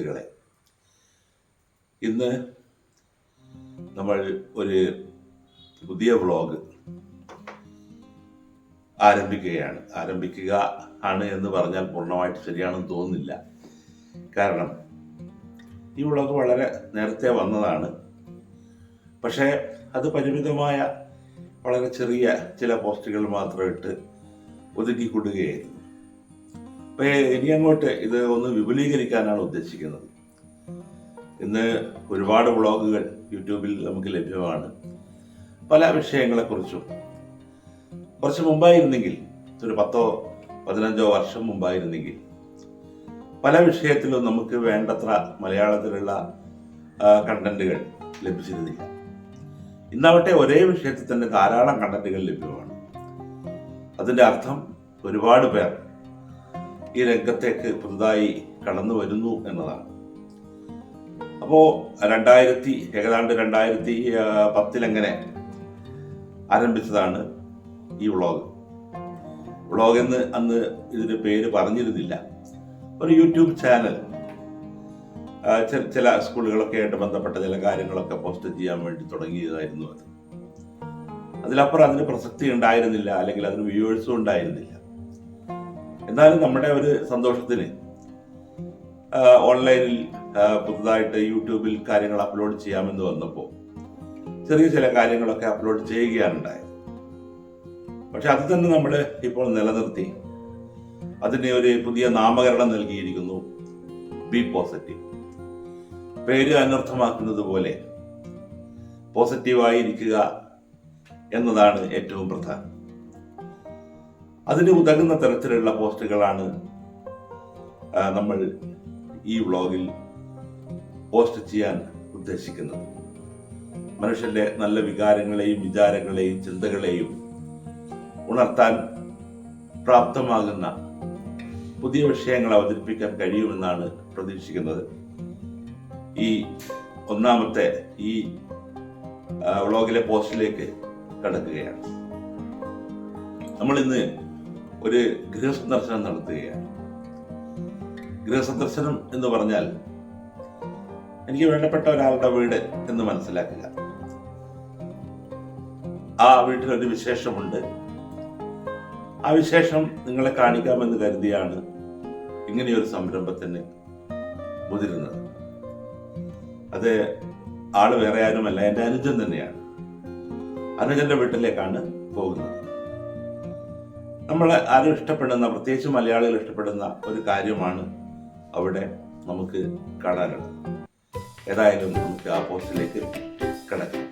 സുഹൃത്തുക്കളെ ഇന്ന് നമ്മൾ ഒരു പുതിയ വ്ളോഗ് ആരംഭിക്കുകയാണ്. ആരംഭിക്കുക ആണ് എന്ന് പറഞ്ഞാൽ പൂർണമായിട്ട് ശരിയാണെന്ന് തോന്നുന്നില്ല. കാരണം ഈ വ്ളോഗ് വളരെ നേരത്തെ വന്നതാണ്. പക്ഷേ അത് പരിമിതമായ വളരെ ചെറിയ ചില പോസ്റ്റുകൾ മാത്രം ഇട്ട് ഒതുക്കിക്കൊടുക്കുകയായിരുന്നു. അപ്പോൾ ഇനി അങ്ങോട്ട് ഇത് ഒന്ന് വിപുലീകരിക്കാനാണ് ഉദ്ദേശിക്കുന്നത്. ഇന്ന് ഒരുപാട് വ്ളോഗുകൾ യൂട്യൂബിൽ നമുക്ക് ലഭ്യമാണ്. പല വിഷയങ്ങളെക്കുറിച്ചും. കുറച്ച് മുമ്പായിരുന്നെങ്കിൽ ഒരു പത്തോ പതിനഞ്ചോ വർഷം മുമ്പായിരുന്നെങ്കിൽ പല വിഷയത്തിലും നമുക്ക് വേണ്ടത്ര മലയാളത്തിലുള്ള കണ്ടന്റുകൾ ലഭിച്ചിരുന്നില്ല. ഇന്നാവട്ടെ ഒരേ വിഷയത്തിൽ തന്നെ ധാരാളം കണ്ടന്റുകൾ ലഭ്യമാണ്. അതിന്റെ അർത്ഥം ഒരുപാട് പേർ ഈ രംഗത്തേക്ക് പുതുതായി കടന്നു വരുന്നു എന്നതാണ്. അപ്പോൾ രണ്ടായിരത്തി ഏകദാണ്ട് രണ്ടായിരത്തി പത്തിലെങ്ങനെ ആരംഭിച്ചതാണ് ഈ വ്ളോഗ്? വ്ളോഗ് എന്ന് അന്ന് ഇതിന് പേര് പറഞ്ഞിരുന്നില്ല. ഒരു യൂട്യൂബ് ചാനൽ ചില സ്കൂളുകളൊക്കെ ആയിട്ട് ബന്ധപ്പെട്ട ചില കാര്യങ്ങളൊക്കെ പോസ്റ്റ് ചെയ്യാൻ വേണ്ടി തുടങ്ങിയതായിരുന്നു അത്. അതിലപ്പുറം അതിന് പ്രസക്തി ഉണ്ടായിരുന്നില്ല അല്ലെങ്കിൽ അതിന് വ്യൂവേഴ്സും ഉണ്ടായിരുന്നില്ല. എന്നാലും നമ്മുടെ ഒരു സന്തോഷത്തിന് ഓൺലൈനിൽ പുതുതായിട്ട് യൂട്യൂബിൽ കാര്യങ്ങൾ അപ്ലോഡ് ചെയ്യാമെന്ന് വന്നപ്പോൾ ചെറിയ ചില കാര്യങ്ങളൊക്കെ അപ്ലോഡ് ചെയ്യുകയാണ് ഉണ്ടായത്. പക്ഷെ അത് തന്നെ നമ്മൾ ഇപ്പോൾ നിലനിർത്തി. അതിന് ഒരു പുതിയ നാമകരണം നൽകിയിരിക്കുന്നു ബി പോസിറ്റീവ് പേര് അനർത്ഥമാക്കുന്നത് പോലെ പോസിറ്റീവായിരിക്കുക എന്നതാണ് ഏറ്റവും പ്രധാനം. അതിന് ഉതകുന്ന തരത്തിലുള്ള പോസ്റ്റുകളാണ് നമ്മൾ ഈ വ്ളോഗിൽ പോസ്റ്റ് ചെയ്യാൻ ഉദ്ദേശിക്കുന്നത്. മനുഷ്യന്റെ നല്ല വികാരങ്ങളെയും വിചാരങ്ങളെയും ചിന്തകളെയും ഉണർത്താൻ പ്രാപ്തമാകുന്ന പുതിയ വിഷയങ്ങൾ അവതരിപ്പിക്കാൻ കഴിയുമെന്നാണ് പ്രതീക്ഷിക്കുന്നത്. ഈ ഒന്നാമത്തെ ഈ വ്ളോഗിലെ പോസ്റ്റിലേക്ക് കടക്കുകയാണ്. നമ്മൾ ഇന്ന് ഒരു ഗൃഹസന്ദർശനം നടത്തുകയാണ്. ഗൃഹസന്ദർശനം എന്ന് പറഞ്ഞാൽ എനിക്ക് വേണ്ടപ്പെട്ട ഒരാളുടെ വീട് എന്ന് മനസ്സിലാക്കുക. ആ വീട്ടിലൊരു വിശേഷമുണ്ട്. ആ വിശേഷം നിങ്ങളെ കാണിക്കാമെന്ന് കരുതിയാണ് ഇങ്ങനെയൊരു സംരംഭത്തിന് മുതിരുന്നത്. അത് ആൾ വേറെ ആരുമല്ല എന്റെ അനുജൻ തന്നെയാണ്. അനുജന്റെ വീട്ടിലേക്കാണ് പോകുന്നത്. നമ്മൾ ആരും ഇഷ്ടപ്പെടുന്ന പ്രത്യേകിച്ച് മലയാളികൾ ഇഷ്ടപ്പെടുന്ന ഒരു കാര്യമാണ് അവിടെ നമുക്ക് കാണാനുള്ളത്. ഏതായാലും നമുക്ക് ആ പോസ്റ്റിലേക്ക് കിടക്കാം.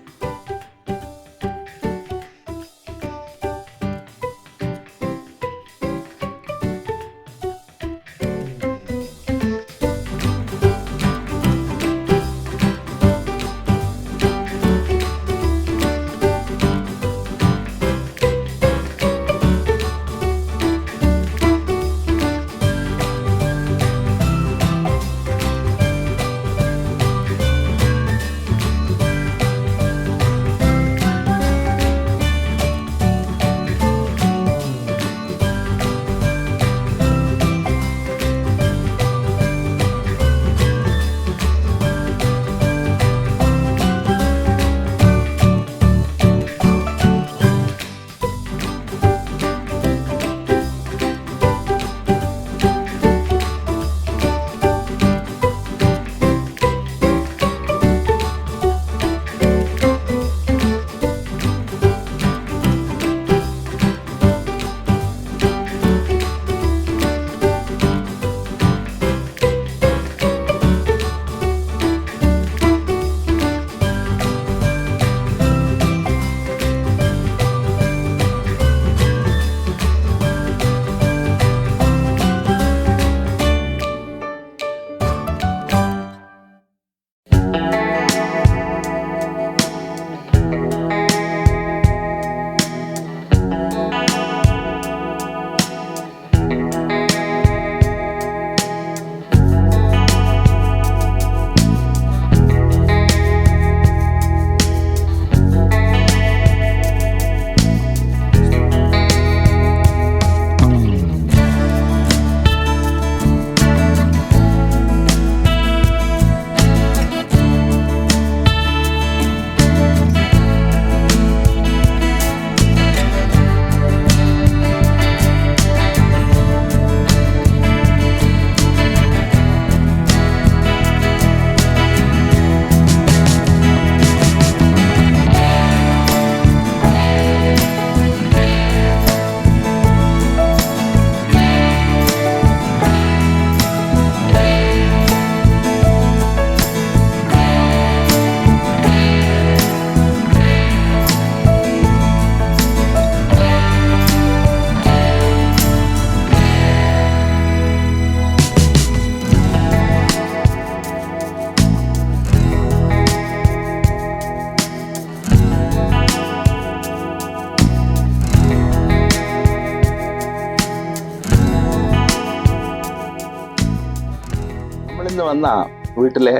നിന്ന് വന്ന വീട്ടിലെ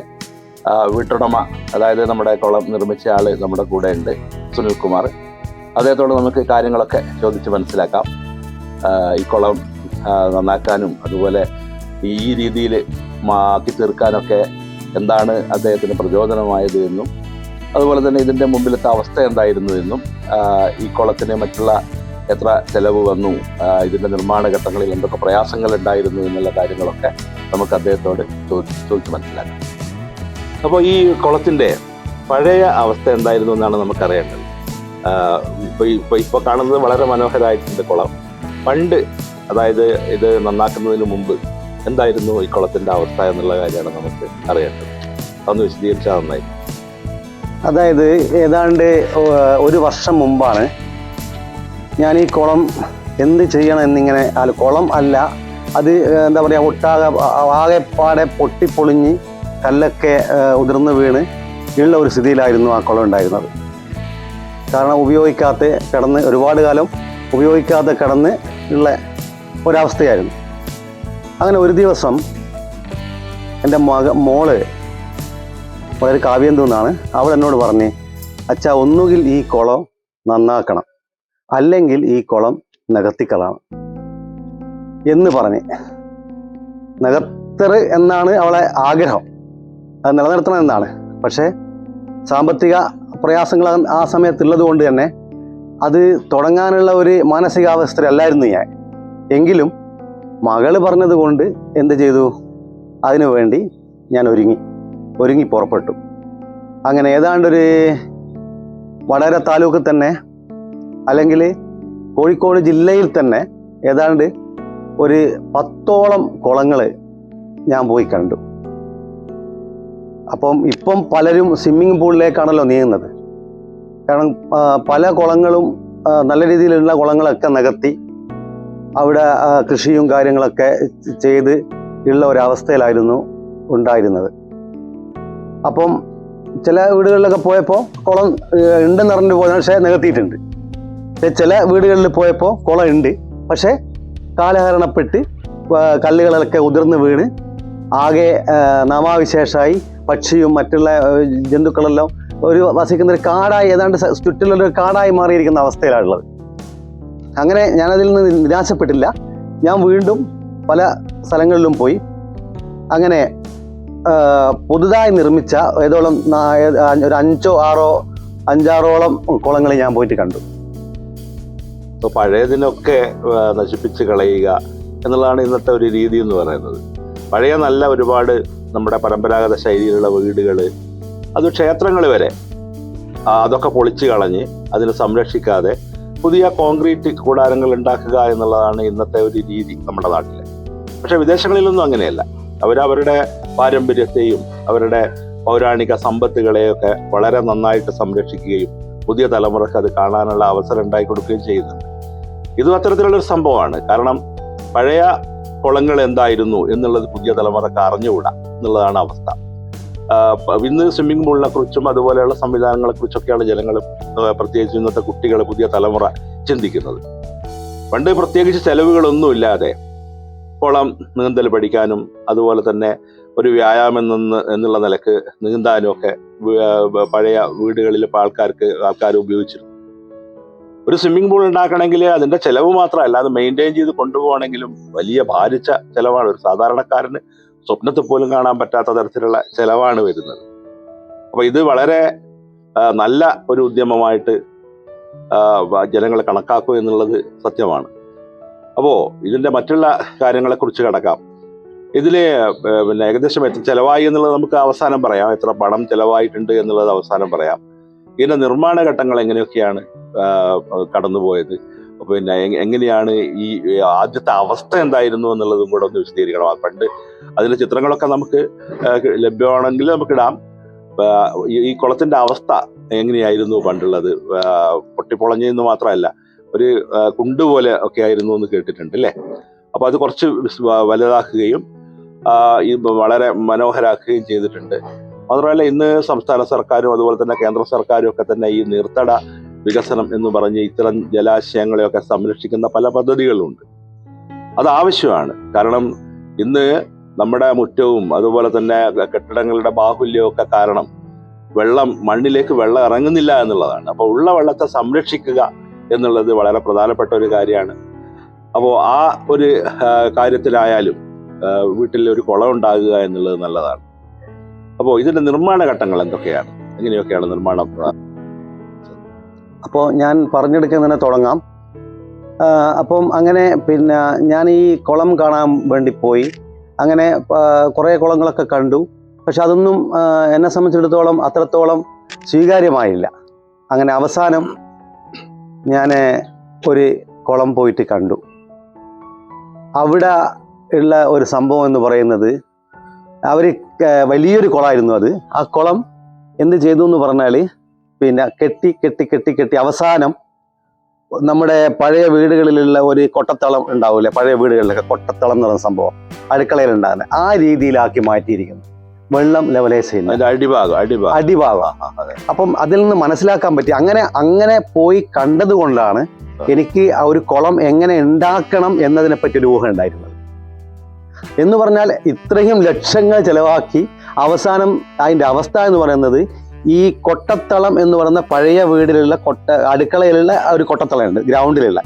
വീട്ടുടമ അതായത് നമ്മുടെ കുളം നിർമ്മിച്ച ആൾ നമ്മുടെ കൂടെ ഉണ്ട് സുനിൽകുമാർ. അദ്ദേഹത്തോട് നമുക്ക് കാര്യങ്ങളൊക്കെ ചോദിച്ച് മനസ്സിലാക്കാം. ഈ കുളം നന്നാക്കാനും അതുപോലെ ഈ രീതിയിൽ മാറ്റി തീർക്കാനൊക്കെ എന്താണ് അദ്ദേഹത്തിന് പ്രചോദനമായത് എന്നും അതുപോലെ തന്നെ ഇതിന്റെ മുമ്പിലത്തെ അവസ്ഥ എന്തായിരുന്നു എന്നും ഈ കുളത്തിന് മറ്റുള്ള എത്ര ചെലവ് വന്നു ഇതിന്റെ നിർമ്മാണ ഘട്ടങ്ങളിൽ എന്തൊക്കെ പ്രയാസങ്ങൾ ഉണ്ടായിരുന്നു എന്നുള്ള കാര്യങ്ങളൊക്കെ നമുക്ക് അദ്ദേഹത്തോട് ചോദിച്ച് മനസ്സിലാക്കാം. അപ്പോൾ ഈ കുളത്തിന്റെ പഴയ അവസ്ഥ എന്തായിരുന്നു എന്നാണ് നമുക്കറിയേണ്ടത്. ഇപ്പൊ ഇപ്പൊ ഇപ്പൊ കാണുന്നത് വളരെ മനോഹരമായിട്ടുണ്ട് കുളം. പണ്ട് അതായത് ഇത് നന്നാക്കുന്നതിന് മുമ്പ് എന്തായിരുന്നു ഈ കുളത്തിന്റെ അവസ്ഥ എന്നുള്ള കാര്യമാണ് നമുക്ക് അറിയേണ്ടത്. അതൊന്ന് വിശദീകരിച്ചാൽ നന്നായി. അതായത് ഏതാണ്ട് ഒരു വർഷം മുമ്പാണ് ഞാൻ ഈ കുളം എന്ത് ചെയ്യണം എന്നിങ്ങനെ അല്ല കുളം അല്ല അത് എന്താ പറയുക ഒട്ടാകെ ആകെപ്പാടെ പൊട്ടിപ്പൊളിഞ്ഞ് കല്ലൊക്കെ ഉതിർന്ന് വീണ് ഉള്ള ഒരു സ്ഥിതിയിലായിരുന്നു ആ കുളം ഉണ്ടായിരുന്നത്. കാരണം ഉപയോഗിക്കാത്ത കിടന്ന് ഒരുപാട് കാലം ഉപയോഗിക്കാതെ കിടന്ന് ഉള്ള ഒരവസ്ഥയായിരുന്നു. അങ്ങനെ ഒരു ദിവസം എന്റെ മക മോൾ വളരെ കാവ്യം തോന്നാണ് അവൾ എന്നോട് പറഞ്ഞ് അച്ഛ ഒന്നുകിൽ ഈ കുളം നന്നാക്കണം. അല്ലെങ്കിൽ ഈ കുളം നികത്തിക്കളാണ് എന്ന് പറഞ്ഞ് നികത്തറ് എന്നാണ് അവളെ ആഗ്രഹം. അത് നിലനിർത്തണം എന്നാണ്. പക്ഷേ സാമ്പത്തിക പ്രയാസങ്ങൾ ആ- സമയത്ത് സമയത്തുള്ളത് കൊണ്ട് തന്നെ അത് തുടങ്ങാനുള്ള ഒരു മാനസികാവസ്ഥയല്ലായിരുന്നു ഞാൻ. എങ്കിലും മകൾ പറഞ്ഞത് കൊണ്ട് എന്ത് ചെയ്തു? അതിനു വേണ്ടി ഞാൻ ഒരുങ്ങി. ഒരുങ്ങി പുറപ്പെട്ടു. അങ്ങനെ ഏതാണ്ടൊരു വടകര താലൂക്കിൽ തന്നെ അല്ലെങ്കിൽ കോഴിക്കോട് ജില്ലയിൽ തന്നെ ഏതാണ്ട് ഒരു പത്തോളം കുളങ്ങൾ ഞാൻ പോയി കണ്ടു. അപ്പം ഇപ്പം പലരും സ്വിമ്മിംഗ് പൂളിലേക്കാണല്ലോ നീങ്ങുന്നത്. കാരണം പല കുളങ്ങളും നല്ല രീതിയിലുള്ള കുളങ്ങളൊക്കെ നികത്തി അവിടെ കൃഷിയും കാര്യങ്ങളൊക്കെ ചെയ്ത് ഉള്ള ഒരവസ്ഥയിലായിരുന്നു ഉണ്ടായിരുന്നത്. അപ്പം ചില വീടുകളിലൊക്കെ പോയപ്പോൾ കുളം ഉണ്ടെന്ന് പറഞ്ഞിട്ട് പോയത് പക്ഷേ നികത്തിയിട്ടുണ്ട്. ചില വീടുകളിൽ പോയപ്പോൾ കുളം ഉണ്ട്. പക്ഷേ കാലഹരണപ്പെട്ട് കല്ലുകളൊക്കെ ഉതിർന്ന് വീണ്. ആകെ നാമാവിശേഷമായി പക്ഷിയും മറ്റുള്ള ജന്തുക്കളെല്ലാം ഒരു വസിക്കുന്ന ഒരു കാടായി ഏതാണ്ട് ചുറ്റിലുള്ള കാടായി മാറിയിരിക്കുന്ന അവസ്ഥയിലാണുള്ളത്. അങ്ങനെ ഞാനതിൽ നിന്ന് നിരാശപ്പെട്ടില്ല. ഞാൻ വീണ്ടും പല സ്ഥലങ്ങളിലും പോയി. അങ്ങനെ പുതുതായി നിർമ്മിച്ച ഏതോളം ഒരു അഞ്ചോ ആറോ അഞ്ചാറോളം കുളങ്ങൾ ഞാൻ പോയിട്ട് കണ്ടു. അപ്പോൾ പഴയതിനൊക്കെ നശിപ്പിച്ച് കളയുക എന്നുള്ളതാണ് ഇന്നത്തെ ഒരു രീതി എന്ന് പറയുന്നത്. പഴയ നല്ല ഒരുപാട് നമ്മുടെ പരമ്പരാഗത ശൈലിയിലുള്ള വീടുകൾ അത് ക്ഷേത്രങ്ങൾ വരെ അതൊക്കെ പൊളിച്ചു കളഞ്ഞ് അതിനെ സംരക്ഷിക്കാതെ പുതിയ കോൺക്രീറ്റ് കൂടാരങ്ങൾ ഉണ്ടാക്കുക എന്നുള്ളതാണ് ഇന്നത്തെ ഒരു രീതി നമ്മുടെ നാട്ടിൽ പക്ഷെ വിദേശങ്ങളിലൊന്നും അങ്ങനെയല്ല. അവരവരുടെ പാരമ്പര്യത്തെയും അവരുടെ പൗരാണിക സമ്പത്തുകളെയൊക്കെ വളരെ നന്നായിട്ട് സംരക്ഷിക്കുകയും പുതിയ തലമുറയ്ക്ക് അത് കാണാനുള്ള അവസരം ഉണ്ടായി കൊടുക്കുകയും ചെയ്യുന്നുണ്ട്. ഇതും അത്തരത്തിലുള്ള ഒരു സംഭവമാണ്. കാരണം പഴയ കുളങ്ങൾ എന്തായിരുന്നു എന്നുള്ളത് പുതിയ തലമുറയ്ക്ക് അറിഞ്ഞുകൂടാ എന്നുള്ളതാണ് അവസ്ഥ. ഇന്ന് സ്വിമ്മിംഗ് പൂളിനെ കുറിച്ചും അതുപോലെയുള്ള സംവിധാനങ്ങളെ കുറിച്ചൊക്കെയാണ് ജനങ്ങൾ പ്രത്യേകിച്ച് ഇന്നത്തെ കുട്ടികൾ പുതിയ തലമുറ ചിന്തിക്കുന്നത്. പണ്ട് പ്രത്യേകിച്ച് ചെലവുകളൊന്നും ഇല്ലാതെ കുളം നീന്തൽ പഠിക്കാനും അതുപോലെ തന്നെ ഒരു വ്യായാമം നിന്ന് എന്നുള്ള നിലയ്ക്ക് നീന്താനും ഒക്കെ പഴയ വീടുകളിൽ ആൾക്കാർക്ക് ആൾക്കാർ ഉപയോഗിച്ചിരുന്നു. ഒരു സ്വിമ്മിംഗ് പൂൾ ഉണ്ടാക്കണമെങ്കിൽ അതിന്റെ ചെലവ് മാത്രമല്ല അത് മെയിന്റെയിൻ ചെയ്ത് കൊണ്ടുപോകണമെങ്കിലും വലിയ ഭാരിച്ച ചെലവാണ്. ഒരു സാധാരണക്കാരന് സ്വപ്നത്തിൽ പോലും കാണാൻ പറ്റാത്ത തരത്തിലുള്ള ചെലവാണ് വരുന്നത്. അപ്പൊ ഇത് വളരെ നല്ല ഒരു ഉദ്യമമായിട്ട് ജനങ്ങൾ കണക്കാക്കും എന്നുള്ളത് സത്യമാണ്. അപ്പോ ഇതിന്റെ മറ്റുള്ള കാര്യങ്ങളെ കുറിച്ച് കിടക്കാം ഇതിൽ പിന്നെ ഏകദേശം എത്ര ചെലവായി എന്നുള്ളത് നമുക്ക് അവസാനം പറയാം. എത്ര പണം ചെലവായിട്ടുണ്ട് എന്നുള്ളത് അവസാനം പറയാം. ഇതിന്റെ നിർമ്മാണ ഘട്ടങ്ങൾ എങ്ങനെയൊക്കെയാണ് കടന്നുപോയത്? പിന്നെ എങ്ങനെയാണ് ഈ ആദ്യത്തെ അവസ്ഥ എന്തായിരുന്നു എന്നുള്ളതും കൂടെ ഒന്ന് വിശദീകരിക്കണം. പണ്ട് അതിലെ ചിത്രങ്ങളൊക്കെ നമുക്ക് ലഭ്യമാണെങ്കിൽ നമുക്ക് ഇടാം. ഈ- കുളത്തിന്റെ അവസ്ഥ എങ്ങനെയായിരുന്നു പണ്ടുള്ളത്? പൊട്ടിപ്പൊളഞ്ഞെന്ന് മാത്രമല്ല ഒരു കുണ്ട് പോലെ ഒക്കെ ആയിരുന്നു എന്ന് കേട്ടിട്ടുണ്ട് അല്ലേ? അപ്പൊ അത് കുറച്ച് വലുതാക്കുകയും ഈ വളരെ മനോഹരാക്കുകയും ചെയ്തിട്ടുണ്ട്. മാത്രമല്ല ഇന്ന് സംസ്ഥാന സർക്കാരും അതുപോലെ തന്നെ കേന്ദ്ര സർക്കാരും ഒക്കെ തന്നെ ഈ നീർത്തട വികസനം എന്ന് പറഞ്ഞ് ഇത്തരം ജലാശയങ്ങളെയൊക്കെ സംരക്ഷിക്കുന്ന പല പദ്ധതികളുണ്ട്. അത് ആവശ്യമാണ്. കാരണം ഇന്ന് നമ്മുടെ മുറ്റവും അതുപോലെ തന്നെ കെട്ടിടങ്ങളുടെ ബാഹുല്യവും ഒക്കെ കാരണം വെള്ളം മണ്ണിലേക്ക് വെള്ളം ഇറങ്ങുന്നില്ല എന്നുള്ളതാണ്. അപ്പോൾ ഉള്ള വെള്ളത്തെ സംരക്ഷിക്കുക എന്നുള്ളത് വളരെ പ്രധാനപ്പെട്ട ഒരു കാര്യമാണ്. അപ്പോൾ ആ ഒരു കാര്യത്തിലായാലും വീട്ടിൽ ഒരു കുളം ഉണ്ടാകുക എന്നുള്ളത് നല്ലതാണ്. അപ്പോൾ ഇതിന്റെ നിർമ്മാണ ഘട്ടങ്ങൾ എന്തൊക്കെയാണ്? എങ്ങനെയൊക്കെയാണ് നിർമ്മാണം അപ്പോൾ ഞാൻ പറഞ്ഞെടുക്കുന്ന തന്നെ തുടങ്ങാം. അപ്പം അങ്ങനെ പിന്നെ ഞാൻ ഈ കുളം കാണാൻ വേണ്ടി പോയി. അങ്ങനെ കുറേ കുളങ്ങളൊക്കെ കണ്ടു. പക്ഷെ അതൊന്നും എന്നെ സംബന്ധിച്ചിടത്തോളം അത്രത്തോളം സ്വീകാര്യമായില്ല. അങ്ങനെ അവസാനം ഞാൻ ഒരു കുളം പോയിട്ട് കണ്ടു. അവിടെ ഉള്ള ഒരു സംഭവം എന്ന് പറയുന്നത് അവർ വലിയൊരു കുളമായിരുന്നു അത്. ആ കുളം എന്ത് ചെയ്തു എന്ന് പറഞ്ഞാൽ പിന്നെ കെട്ടി കെട്ടി കെട്ടി കെട്ടി അവസാനം നമ്മുടെ പഴയ വീടുകളിലുള്ള ഒരു കൊട്ടത്തളം ഉണ്ടാവില്ലേ പഴയ വീടുകളിലൊക്കെ കൊട്ടത്തളം എന്ന് പറയുന്ന സംഭവം അടുക്കളയിൽ ഉണ്ടാകുന്നത് ആ രീതിയിലാക്കി മാറ്റിയിരിക്കുന്നു. വെള്ളം ലെവലൈസ് ചെയ്യുന്നത് അടിഭാഗം അടിഭാഗം. അടിഭാഗം. അപ്പം അതിൽ നിന്ന് മനസ്സിലാക്കാൻ പറ്റി. അങ്ങനെ അങ്ങനെ പോയി കണ്ടതുകൊണ്ടാണ് എനിക്ക് ആ ഒരു കുളം എങ്ങനെ ഉണ്ടാക്കണം എന്നതിനെ പറ്റി ഒരു ഊഹം ഉണ്ടായിരുന്നത്. എന്ന് പറഞ്ഞാൽ ഇത്രയും ലക്ഷങ്ങൾ ചിലവാക്കി അവസാനം അതിന്റെ അവസ്ഥ എന്ന് പറയുന്നത് ഈ കൊട്ടത്തളം എന്ന് പറയുന്ന പഴയ വീടിലുള്ള കൊട്ട അടുക്കളയിലുള്ള ഒരു കൊട്ടത്തളമുണ്ട് ഗ്രൗണ്ടിലുള്ള.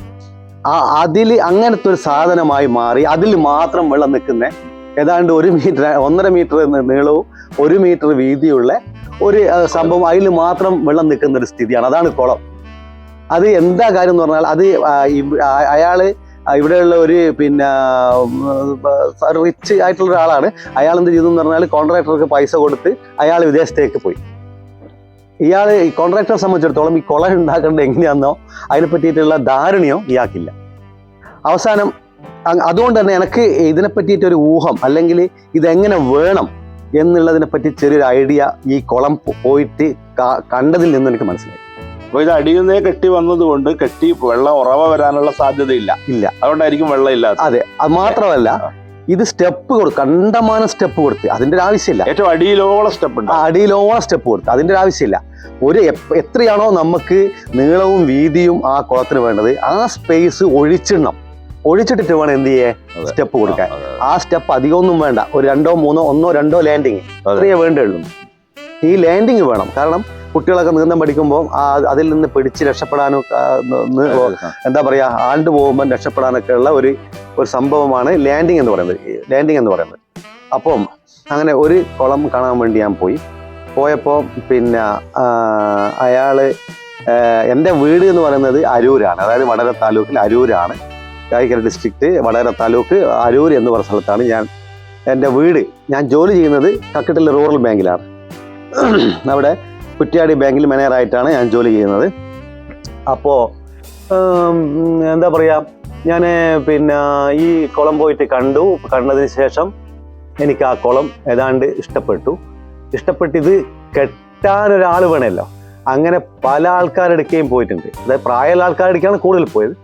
ആ അതിൽ അങ്ങനത്തെ ഒരു സാധനമായി മാറി അതിൽ മാത്രം വെള്ളം നിൽക്കുന്ന ഏതാണ്ട് ഒരു മീറ്റർ ഒന്നര മീറ്റർ നീളവും ഒരു മീറ്റർ വീതിയുള്ള ഒരു സംഭവം അതിൽ മാത്രം വെള്ളം നിൽക്കുന്ന ഒരു സ്ഥിതിയാണ്. അതാണ് കുളം. അത് എന്താ കാര്യം എന്ന് പറഞ്ഞാൽ അത് അയാൾ ഇവിടെയുള്ള ഒരു പിന്നെ റിച്ച് ആയിട്ടുള്ള ഒരാളാണ്. അയാൾ എന്ത് ചെയ്തു എന്ന് പറഞ്ഞാൽ കോൺട്രാക്ടർക്ക് പൈസ കൊടുത്ത് അയാൾ വിദേശത്തേക്ക് പോയി. ഇയാൾ ഈ കോൺട്രാക്ടറെ സംബന്ധിച്ചിടത്തോളം ഈ കൊള ഉണ്ടാക്കേണ്ടത് എങ്ങനെയാണെന്നോ അതിനെ പറ്റിയിട്ടുള്ള ധാരണയോ ഇയാൾക്കില്ല. അവസാനം അതുകൊണ്ട് തന്നെ എനിക്ക് ഇതിനെ പറ്റിയിട്ടൊരു ഊഹം അല്ലെങ്കിൽ ഇതെങ്ങനെ വേണം എന്നുള്ളതിനെ പറ്റി ചെറിയൊരു ഐഡിയ ഈ കുളം പോയിട്ട് കണ്ടതിൽ നിന്ന് എനിക്ക് മനസ്സിലായി. അപ്പൊ ഇത് അടിയുന്നേ കെട്ടി വന്നതുകൊണ്ട് കെട്ടി വെള്ളം ഉറവ വരാനുള്ള സാധ്യതയില്ല. ഇല്ല. അതുകൊണ്ടായിരിക്കും വെള്ളം ഇല്ലാത്തത്. അതെ അത് മാത്രമല്ല ഇത് സ്റ്റെപ്പ് കൊടുക്കും കണ്ടമാനം സ്റ്റെപ്പ് കൊടുത്ത് അതിന്റെ ഒരു ആവശ്യമില്ല. ഏറ്റവും അടിയിലോളം സ്റ്റെപ്പ് ഉണ്ട്. അടിയിലോളം സ്റ്റെപ്പ് കൊടുത്ത് അതിന്റെ ഒരു ആവശ്യമില്ല. ഒരു എത്രയാണോ നമുക്ക് നീളവും വീതിയും ആ കുളത്തിന് വേണ്ടത് ആ സ്പേസ് ഒഴിച്ചിടണം. ഒഴിച്ചിട്ടിട്ട് വേണം എന്ത് ചെയ്യേ? സ്റ്റെപ്പ് കൊടുക്കാൻ. ആ, സ്റ്റെപ്പ് ആ സ്റ്റെപ്പ് അധികമൊന്നും വേണ്ട. ഒരു രണ്ടോ മൂന്നോ ഒന്നോ രണ്ടോ ലാൻഡിങ് അത്രയേ വേണ്ടുള്ളൂ. ഈ ലാൻഡിങ് വേണം. കാരണം കുട്ടികളൊക്കെ നീന്തം പഠിക്കുമ്പോൾ അതിൽ നിന്ന് പിടിച്ച് രക്ഷപ്പെടാനും എന്താ പറയാ ആണ്ട് പോകുമ്പോൾ രക്ഷപ്പെടാനൊക്കെ ഉള്ള ഒരു ഒരു സംഭവമാണ് ലാൻഡിങ് എന്ന് പറയുന്നത്. ലാൻഡിങ് എന്ന് പറയുന്നത്. അപ്പം അങ്ങനെ ഒരു കുളം കാണാൻ വേണ്ടി ഞാൻ പോയി. പോയപ്പോൾ പിന്നെ അയാൾ എന്റെ വീട് എന്ന് പറയുന്നത് അരൂരാണ്. അതായത് വടകര താലൂക്കിൽ അരൂരാണ്. കായിക്കര ഡിസ്ട്രിക്റ്റ് വടകര താലൂക്ക് അരൂർ എന്ന് പറയുന്ന സ്ഥലത്താണ് ഞാൻ എന്റെ വീട്. ഞാൻ ജോലി ചെയ്യുന്നത് കക്കട്ടിലെ റൂറൽ ബാങ്കിലാണ് അവിടെ കുറ്റ്യാടി ബാങ്കിൽ മാനേജറായിട്ടാണ് ഞാൻ ജോലി ചെയ്യുന്നത്. അപ്പോൾ എന്താ പറയുക ഞാൻ പിന്നെ ഈ കുളം പോയിട്ട് കണ്ടു. കണ്ടതിന് ശേഷം എനിക്ക് ആ കുളം ഏതാണ്ട് ഇഷ്ടപ്പെട്ടു. ഇഷ്ടപ്പെട്ടിത് കെട്ടാനൊരാൾ വേണമല്ലോ. അങ്ങനെ പല ആൾക്കാരെടുക്കുകയും പോയിട്ടുണ്ട്. അതായത് പ്രായമുള്ള ആൾക്കാരെടുക്കുകയാണ് കൂടുതൽ പോയത്.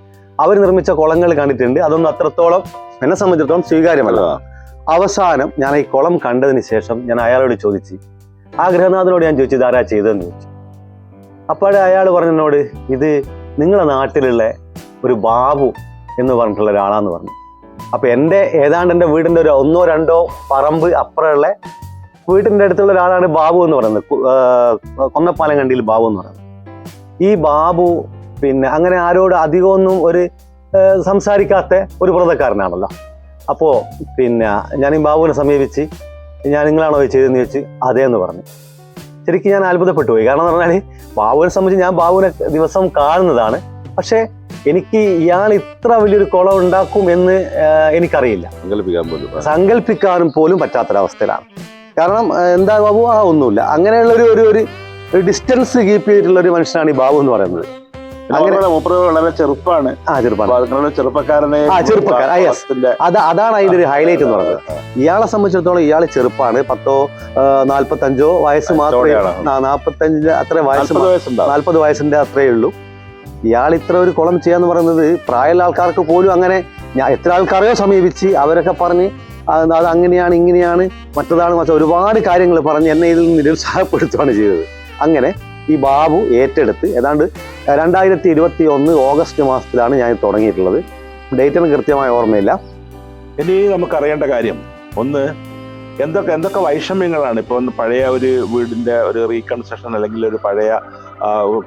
അവർ നിർമ്മിച്ച കുളങ്ങൾ കണ്ടിട്ടുണ്ട്. അതൊന്നും അത്രത്തോളം എന്നെ സംബന്ധിച്ചിടത്തോളം സ്വീകാര്യമല്ല. അവസാനം ഞാൻ ഈ കുളം കണ്ടതിന് ശേഷം ഞാൻ അയാളോട് ചോദിച്ചു ആ ഗൃഹനാഥനോട് ഞാൻ ചോദിച്ചു ഇതാരാ ചെയ്തതെന്ന് ചോദിച്ചു. അപ്പോഴേ അയാൾ പറഞ്ഞെന്നോട് ഇത് നിങ്ങളുടെ നാട്ടിലുള്ള ഒരു ബാബു എന്ന് പറഞ്ഞിട്ടുള്ള ഒരാളാന്ന് പറഞ്ഞു. അപ്പൊ എന്റെ ഏതാണ്ട് എന്റെ വീടിന്റെ ഒരു ഒന്നോ രണ്ടോ പറമ്പ് അപ്പുറമുള്ള വീട്ടിന്റെ അടുത്തുള്ള ഒരാളാണ് ബാബു എന്ന് പറയുന്നത്. കൊന്നപ്പാലം കണ്ടിയിൽ ബാബു എന്ന് പറയുന്നത്. ഈ ബാബു പിന്നെ അങ്ങനെ ആരോട് അധികമൊന്നും ഒരു സംസാരിക്കാത്ത ഒരു വ്രതക്കാരനാണല്ലോ. അപ്പോൾ പിന്നെ ഞാൻ ഈ ബാബുവിനെ സമീപിച്ച് ഞാൻ നിങ്ങളാണോ ചെയ്തതെന്ന് ചോദിച്ച് അതേ എന്ന് പറഞ്ഞു. ശരിക്കും ഞാൻ അത്ഭുതപ്പെട്ടു പോയി. കാരണം എന്ന് പറഞ്ഞാൽ ബാബുവിനെ സംബന്ധിച്ച് ഞാൻ ബാബുവിനെ ദിവസം കാണുന്നതാണ്. പക്ഷേ എനിക്ക് ഇയാൾ ഇത്ര വലിയൊരു കുളം ഉണ്ടാക്കും എന്ന് എനിക്കറിയില്ല. സങ്കല്പിക്കാൻ പോലും സങ്കല്പിക്കാനും പോലും പറ്റാത്തൊരവസ്ഥയിലാണ്. കാരണം എന്താ ബാബു? ആ ഒന്നുമില്ല. അങ്ങനെയുള്ള ഒരു ഒരു ഡിസ്റ്റൻസ് കീപ്പ് ചെയ്തിട്ടുള്ള ഒരു മനുഷ്യനാണ് ഈ ബാബു എന്ന് പറയുന്നത്. അങ്ങനെ- മൂപ്പര് വളരെ ചെറുപ്പാണ്. ആ ചെറുപ്പം അപ്പൊ ചെറുപ്പക്കാരനെ ആ, ചെറുപ്പക്കാരൻ. അത് അതാണ് അതിന്റെ ഒരു ഹൈലൈറ്റ് എന്ന് പറയുന്നത്. ഇയാളെ സംബന്ധിച്ചിടത്തോളം ഇയാൾ ചെറുപ്പാണ്. പത്തോ നാല്പത്തഞ്ചോ വയസ്സ് മാത്രമേ നാല്പത്തഞ്ച് അത്ര വയസ്സ് നാല്പത് വയസ്സിന്റെ അത്രയേ ഉള്ളൂ. ഇയാൾ ഇത്ര ഒരു കുളം ചെയ്യാന്ന് പറയുന്നത് പ്രായമുള്ള ആൾക്കാർക്ക് പോലും അങ്ങനെ ഞാൻ എത്ര ആൾക്കാരെയോ സമീപിച്ച് അവരൊക്കെ പറഞ്ഞ് അത് അങ്ങനെയാണ് ഇങ്ങനെയാണ് മറ്റതാണ് മറ്റേ ഒരുപാട് കാര്യങ്ങൾ പറഞ്ഞ് എന്നെ ഇതിൽ നിന്ന് നിരുത്സാഹപ്പെടുത്തുകയാണ് ചെയ്തത്. അങ്ങനെ ഈ ബാബു ഏറ്റെടുത്ത് ഏതാണ്ട് രണ്ടായിരത്തി ഇരുപത്തി ഒന്ന് ഓഗസ്റ്റ് മാസത്തിലാണ് ഞാൻ തുടങ്ങിയിട്ടുള്ളത്. ഡേറ്റ് ഒന്നും കൃത്യമായ ഓർമ്മയില്ല. ഇനി നമുക്ക് അറിയേണ്ട കാര്യം ഒന്ന് എന്തൊക്കെ എന്തൊക്കെ വൈഷമ്യങ്ങളാണ് ഇപ്പോൾ പഴയ ഒരു വീടിന്റെ ഒരു റീകൺസ്ട്രക്ഷൻ അല്ലെങ്കിൽ ഒരു പഴയ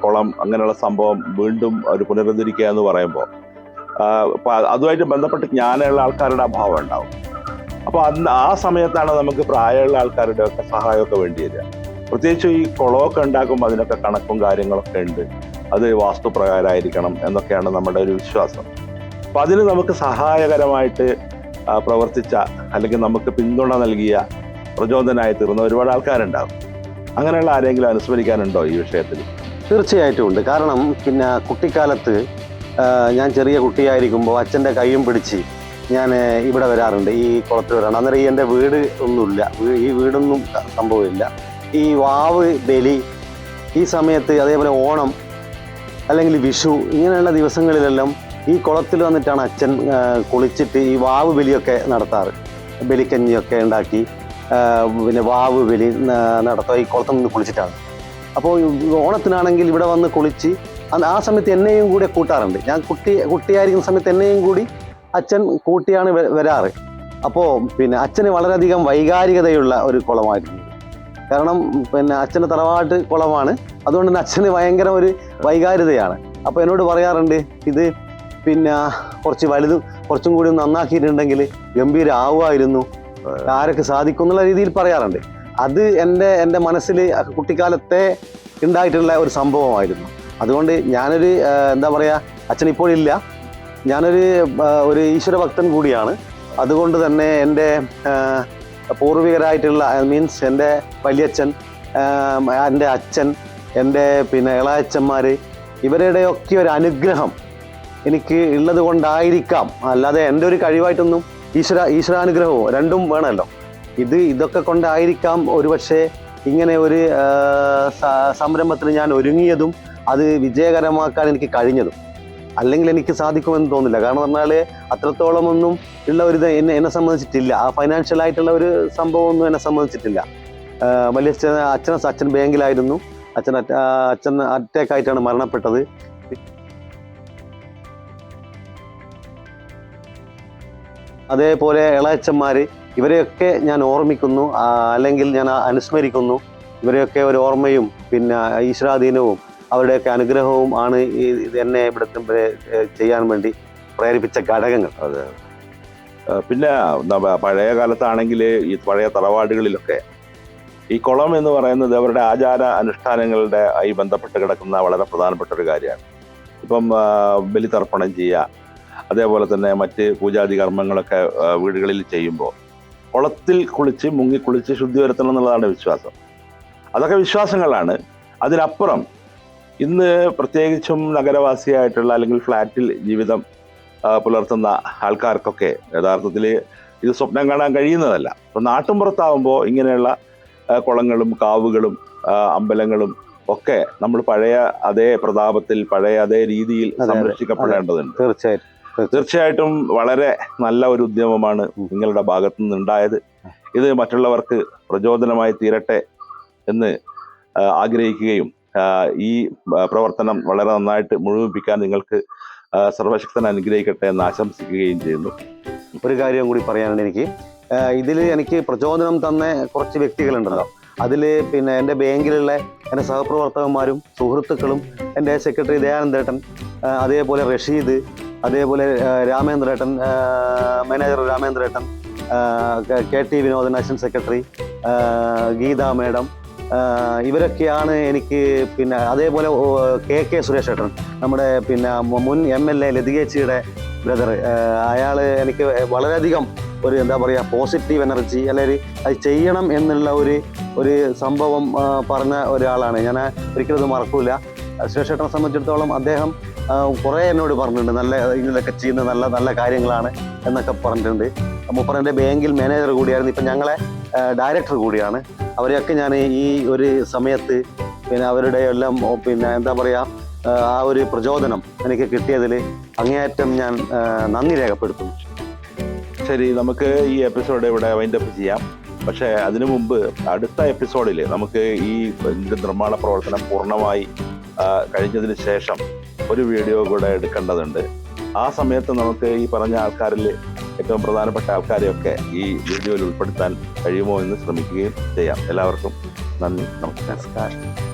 കുളം അങ്ങനെയുള്ള സംഭവം വീണ്ടും ഒരു പുനരുദ്ധരിക്കുക എന്ന് പറയുമ്പോൾ അതുമായിട്ട് ബന്ധപ്പെട്ട് ജ്ഞാനമുള്ള ആൾക്കാരുടെ അഭാവം ഉണ്ടാവും. അപ്പോൾ അന്ന് ആ സമയത്താണ് നമുക്ക് പ്രായമുള്ള ആൾക്കാരുടെ ഒക്കെ സഹായമൊക്കെ വേണ്ടി വരിക. പ്രത്യേകിച്ച് ഈ കുളമൊക്കെ ഉണ്ടാക്കുമ്പോൾ അതിനൊക്കെ കണക്കും കാര്യങ്ങളൊക്കെ ഉണ്ട്. അത് വാസ്തുപ്രകാരമായിരിക്കണം എന്നൊക്കെയാണ് നമ്മുടെ ഒരു വിശ്വാസം. അപ്പം അതിന് നമുക്ക് സഹായകരമായിട്ട് പ്രവർത്തിച്ച അല്ലെങ്കിൽ നമുക്ക് പിന്തുണ നൽകിയ പ്രചോദനമായി തീർന്ന ഒരുപാട് ആൾക്കാരുണ്ടാകും. അങ്ങനെയുള്ള ആരെങ്കിലും അനുസ്മരിക്കാനുണ്ടോ ഈ വിഷയത്തിൽ? തീർച്ചയായിട്ടും ഉണ്ട്. കാരണം പിന്നെ കുട്ടിക്കാലത്ത് ഞാൻ ചെറിയ കുട്ടിയായിരിക്കുമ്പോൾ അച്ഛന്റെ കൈയും പിടിച്ച് ഞാൻ ഇവിടെ വരാറുണ്ട്. ഈ കുളത്തിൽ വരാറുണ്ട്. അന്നേരം ഈ എന്റെ വീട് ഒന്നുമില്ല. ഈ വീടൊന്നും സംഭവമില്ല. ഈ വാവ് ബലി ഈ സമയത്ത് അതേപോലെ ഓണം അല്ലെങ്കിൽ വിഷു ഇങ്ങനെയുള്ള ദിവസങ്ങളിലെല്ലാം ഈ കുളത്തിൽ വന്നിട്ടാണ് അച്ഛൻ കുളിച്ചിട്ട് ഈ വാവ് ബലിയൊക്കെ നടത്താറ്. ബലിക്കഞ്ഞിയൊക്കെ ഉണ്ടാക്കി പിന്നെ വാവ് ബലി നടത്തുക ഈ കുളത്തിൽ നിന്ന് കുളിച്ചിട്ടാണ്. അപ്പോൾ ഓണത്തിനാണെങ്കിൽ ഇവിടെ വന്ന് കുളിച്ച് ആ സമയത്ത് എന്നെയും കൂടി കൂട്ടാറുണ്ട്. ഞാൻ കുട്ടി കുട്ടിയായിരിക്കുന്ന സമയത്ത് എന്നെയും കൂടി അച്ഛൻ കൂട്ടിയാണ് വരാറ്. അപ്പോൾ പിന്നെ അച്ഛന് വളരെയധികം വൈകാരികതയുള്ള ഒരു കുളമായിരുന്നു. കാരണം പിന്നെ അച്ഛന്റെ തറവാട്ട് കുളമാണ്. അതുകൊണ്ട് തന്നെ അച്ഛന് ഭയങ്കര ഒരു വൈകാരിതയാണ് അപ്പോൾ എന്നോട് പറയാറുണ്ട് ഇത് പിന്നെ കുറച്ച് വലുതും കുറച്ചും കൂടി നന്നാക്കിയിട്ടുണ്ടെങ്കിൽ ഗംഭീര ആവുമായിരുന്നു ആരൊക്കെ സാധിക്കും എന്നുള്ള രീതിയിൽ പറയാറുണ്ട്. അത് എന്റെ എന്റെ മനസ്സിൽ കുട്ടിക്കാലത്തെ ഉണ്ടായിട്ടുള്ള ഒരു സംഭവമായിരുന്നു. അതുകൊണ്ട് ഞാനൊരു എന്താ പറയുക അച്ഛൻ ഇപ്പോഴില്ല. ഞാനൊരു ഒരു ഈശ്വര ഭക്തൻ കൂടിയാണ്. അതുകൊണ്ട് തന്നെ എന്റെ പൂർവികരായിട്ടുള്ള മീൻസ് എന്റെ വലിയച്ഛൻ എന്റെ അച്ഛൻ എന്റെ പിന്നെ ഇളയച്ചന്മാർ ഇവരുടെയൊക്കെ ഒരു അനുഗ്രഹം എനിക്ക് ഉള്ളത് കൊണ്ടായിരിക്കാം. അല്ലാതെ എന്റെ ഒരു കഴിവായിട്ടൊന്നും ഈശ്വര ഈശ്വരാനുഗ്രഹവും രണ്ടും വേണമല്ലോ. ഇത് ഇതൊക്കെ കൊണ്ടായിരിക്കാം ഒരുപക്ഷെ ഇങ്ങനെ ഒരു സംരംഭത്തിന് ഞാൻ ഒരുങ്ങിയതും അത് വിജയകരമാക്കാൻ എനിക്ക് കഴിഞ്ഞതും. അല്ലെങ്കിൽ എനിക്ക് സാധിക്കുമെന്ന് തോന്നില്ല. കാരണം പറഞ്ഞാൽ അത്രത്തോളം ഒന്നും ഉള്ള ഒരു എന്നെ എന്നെ സംബന്ധിച്ചിട്ടില്ല. ആ ഫൈനാൻഷ്യൽ ആയിട്ടുള്ള ഒരു സംഭവമൊന്നും എന്നെ സംബന്ധിച്ചിട്ടില്ല. വലിയ അച്ഛൻ അച്ഛൻ അച്ഛൻ ബാങ്കിലായിരുന്നു. അച്ഛൻ അച്ഛൻ അറ്റാക്ക് ആയിട്ടാണ് മരണപ്പെട്ടത്. അതേപോലെ ഇളയച്ചന്മാർ ഇവരെയൊക്കെ ഞാൻ ഓർമ്മിക്കുന്നു. അല്ലെങ്കിൽ ഞാൻ അനുസ്മരിക്കുന്നു. ഇവരെയൊക്കെ ഒരു ഓർമ്മയും പിന്നെ ഈശ്വരാധീനവും അവരുടെയൊക്കെ അനുഗ്രഹവും ആണ് ഈ എന്നെ ഇവിടുത്തെ ചെയ്യാൻ വേണ്ടി പ്രേരിപ്പിച്ച ഘടകങ്ങൾ. അതെ. പിന്നെ പഴയ കാലത്താണെങ്കിൽ ഈ പഴയ തറവാടുകളിലൊക്കെ ഈ കുളം എന്ന് പറയുന്നത് അവരുടെ ആചാര അനുഷ്ഠാനങ്ങളുടെ ആയി ബന്ധപ്പെട്ട് കിടക്കുന്ന വളരെ പ്രധാനപ്പെട്ട ഒരു കാര്യമാണ്. ഇപ്പം ബലിതർപ്പണം ചെയ്യുക അതേപോലെ തന്നെ മറ്റ് പൂജാതി കർമ്മങ്ങളൊക്കെ വീടുകളിൽ ചെയ്യുമ്പോൾ കുളത്തിൽ കുളിച്ച് മുങ്ങി കുളിച്ച് ശുദ്ധി വരുത്തണം എന്നുള്ളതാണ് വിശ്വാസം. അതൊക്കെ വിശ്വാസങ്ങളാണ്. അതിനപ്പുറം ഇന്ന് പ്രത്യേകിച്ചും നഗരവാസിയായിട്ടുള്ള അല്ലെങ്കിൽ ഫ്ലാറ്റിൽ ജീവിതം പുലർത്തുന്ന ആൾക്കാർക്കൊക്കെ യഥാർത്ഥത്തിൽ ഇത് സ്വപ്നം കാണാൻ കഴിയുന്നതല്ല. അപ്പം നാട്ടുമ്പുറത്താവുമ്പോൾ ഇങ്ങനെയുള്ള കുളങ്ങളും കാവുകളും അമ്പലങ്ങളും ഒക്കെ നമ്മൾ പഴയ അതേ പ്രതാപത്തിൽ പഴയ അതേ രീതിയിൽ. സംരക്ഷിക്കപ്പെടേണ്ടതുണ്ട്. തീർച്ചയായിട്ടും. തീർച്ചയായിട്ടും വളരെ നല്ല ഒരു ഉദ്യമമാണ് നിങ്ങളുടെ ഭാഗത്തു നിന്നുണ്ടായത് ഇത് മറ്റുള്ളവർക്ക് പ്രചോദനമായി തീരട്ടെ എന്ന് ആഗ്രഹിക്കുകയും ഈ പ്രവർത്തനം വളരെ നന്നായിട്ട് മുഴുമിപ്പിക്കാൻ നിങ്ങൾക്ക് സർവശക്തൻ അനുഗ്രഹിക്കട്ടെ എന്ന് ആശംസിക്കുകയും ചെയ്യുന്നു. ഒരു കാര്യം കൂടി പറയാനുണ്ട് എനിക്ക്. ഇതിൽ എനിക്ക് പ്രചോദനം തന്ന കുറച്ച് വ്യക്തികളുണ്ടല്ലോ. അതിൽ പിന്നെ എന്റെ ബാങ്കിലുള്ള എന്റെ സഹപ്രവർത്തകന്മാരും സുഹൃത്തുക്കളും എന്റെ സെക്രട്ടറി ദയാനന്ദേട്ടൻ അതേപോലെ റഷീദ് അതേപോലെ രാമേന്ദ്രേട്ടൻ manager രാമേന്ദ്രേട്ടൻ K- T Vinodan assistant secretary Geetha madam ഇവരൊക്കെയാണ് എനിക്ക് പിന്നെ അതേപോലെ കെ കെ സുരേഷ് ഏട്ടൻ നമ്മുടെ പിന്നെ മുൻ എം എൽ എ ലതികേച്ചിയുടെ ബ്രദർ അയാൾ എനിക്ക് വളരെയധികം ഒരു എന്താ പറയുക പോസിറ്റീവ് എനർജി അല്ലെങ്കിൽ അത് ചെയ്യണം എന്നുള്ള ഒരു ഒരു സംഭവം പറഞ്ഞ ഒരാളാണ്. ഞാൻ ഒരിക്കലും അത് മറക്കില്ല സുരേഷ് ഏട്ടനെ സംബന്ധിച്ചിടത്തോളം അദ്ദേഹം കുറേ എന്നോട് പറഞ്ഞിട്ടുണ്ട്. നല്ല ഇതൊക്കെ ചെയ്യുന്ന നല്ല നല്ല കാര്യങ്ങളാണ് എന്നൊക്കെ പറഞ്ഞിട്ടുണ്ട്. മുപ്പറിന്റെ ബാങ്കിൽ മാനേജർ കൂടിയായിരുന്നു. ഇപ്പം ഞങ്ങളെ ഡയറക്ടർ കൂടിയാണ്. അവരെയൊക്കെ ഞാൻ ഈ ഒരു സമയത്ത് പിന്നെ അവരുടെ എല്ലാം പിന്നെ എന്താ പറയുക ആ ഒരു പ്രചോദനം എനിക്ക് കിട്ടിയതിൽ അങ്ങേയറ്റം ഞാൻ നന്ദി രേഖപ്പെടുത്തുന്നു. ശരി നമുക്ക് ഈ എപ്പിസോഡ് ഇവിടെ വൈൻഡപ്പ് ചെയ്യാം. പക്ഷേ അതിനു മുമ്പ് അടുത്ത എപ്പിസോഡിൽ നമുക്ക് ഈ നിർമ്മാണ പ്രവർത്തനം പൂർണമായി കഴിഞ്ഞതിന് ശേഷം ഒരു വീഡിയോ കൂടെ എടുക്കേണ്ടതുണ്ട്. ആ സമയത്ത് നമുക്ക് ഈ പറഞ്ഞ ആൾക്കാരിൽ ഏറ്റവും പ്രധാനപ്പെട്ട ആൾക്കാരെയൊക്കെ ഈ വീഡിയോയിൽ ഉൾപ്പെടുത്താൻ കഴിയുമോ എന്ന് ശ്രമിക്കുകയും ചെയ്യാം. എല്ലാവർക്കും നന്ദി നമസ്കാരം.